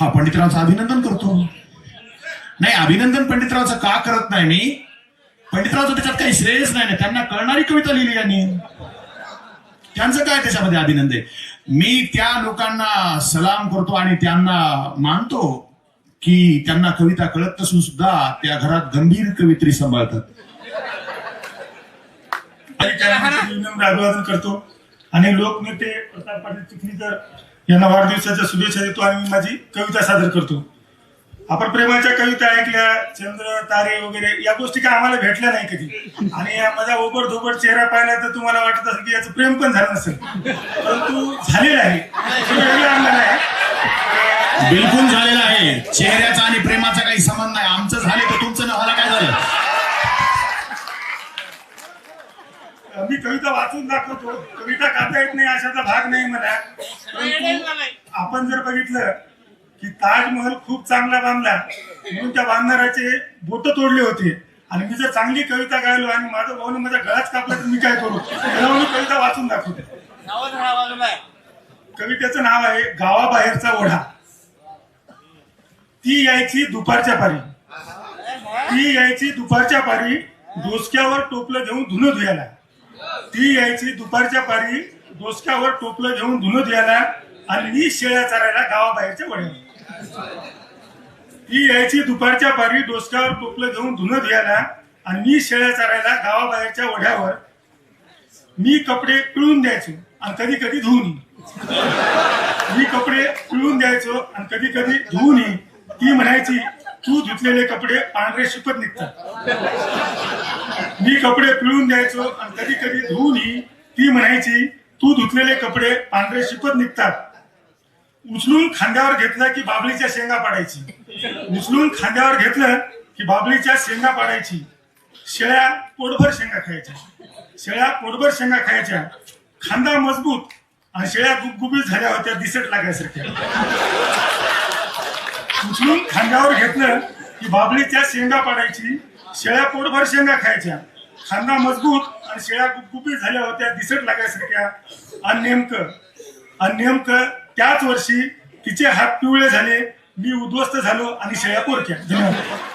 हा पंडितरावचं अभिनंदन करतो. नाही अभिनंदन पंडितरावचं का करत नाही मी? पंडितरावचं त्याच्यात काही श्रेयच नाही ना त्यांना कळणारी कविता लिहिली यांनी. त्यांचं काय त्याच्यामध्ये अभिनंदन मी त्या लोकांना सलाम करतो आणि त्यांना मानतो की त्यांना कविता कळत नसून सुद्धा त्या घरात गंभीर कवित्री सांभाळतात. अभिवादन करतो. आणि लोकनेते प्रताप पाटील चिखलीकर यांना वाढदिवसाच्या शुभेच्छा देतो आणि मी माझी कविता सादर करतो. आपण प्रेमाच्या कविता ऐकल्या चंद्र तारे वगैरे या गोष्टी काय आम्हाला भेटल्या नाही कधी. आणि माझा ओबर धोबर चेहरा पाहिला तर तुम्हाला वाटत असेल की याचं प्रेम पण झालं नसेल. परंतु झालेलं आहे. बिलकुल झालेलं आहे. चेहरा मी कविता वाचून दाखवतो. कविता गाता येत नाही अशाचा भाग नाही मला. परंतु आपण जर बघितलं की ताजमहल खूप चांगला बांधला म्हणून त्या बांधणाऱ्याचे बोट तोडले होते. आणि मी जर चांगली कविता गायलो आणि माझा भाऊने माझा गळाच कापला तर मी काय करू? त्याला मी कविता वाचून दाखवतो. कवितेचं नाव आहे गावाबाहेरचा ओढा. ती यायची दुपारच्या पारी. ती यायची दुपारच्या पारी डोसक्यावर टोपलं घेऊन धुणं धुयाला. ती यायची दुपारच्या पारी डोसक्यावर टोपलं घेऊन धुनत धुयाला आणि मी शेळ्या चरायला गावाबाहेरच्या वड्यावर. ती यायची दुपारच्या पारी डोसक्यावर टोपलं घेऊन धुनत धुयाला आणि मी शेळ्या चरायला गावाबाहेरच्या वड्यावर. मी कपडे पिळून द्यायचो आणि कधी कधी धुवून मी कपडे पिळून द्यायचो आणि कधी कधी धुवून ती म्हणायची तू धुतलेले कपडे पांढरे शिपत निघतात. मी कपडे पिळून द्यायचो आणि कधी कधी धुवून ती म्हणायची तू धुतलेले कपडे पांढरे शिपत निघतात. उचलून खांद्यावर घेतलं की बाबलीच्या शेंगा पाडायची. उचलून खांद्यावर घेतलं की बाबलीच्या शेंगा पाडायची. शेळ्या पोटभर शेंगा खायच्या. शेळ्या पोटभर शेंगा खायच्या. खांदा मजबूत आणि शेळ्या गुबगुबीत झाल्या होत्या दिसत लागायसारख्या. उचलून खांद्यावर घेतलं की बाबलीच्या शेंगा पाडायची शेळ्या पोटभर शेंगा खायच्या. खांदा मजबूत आणि शेळ्या गुपगुपी झाल्या होत्या दिसत लागायसारख्या. आणि नेमकं आणि नेमकं त्याच वर्षी तिचे हात पिवळे झाले मी उद्ध्वस्त झालो आणि शेळ्या पोरक्या. धन्यवाद.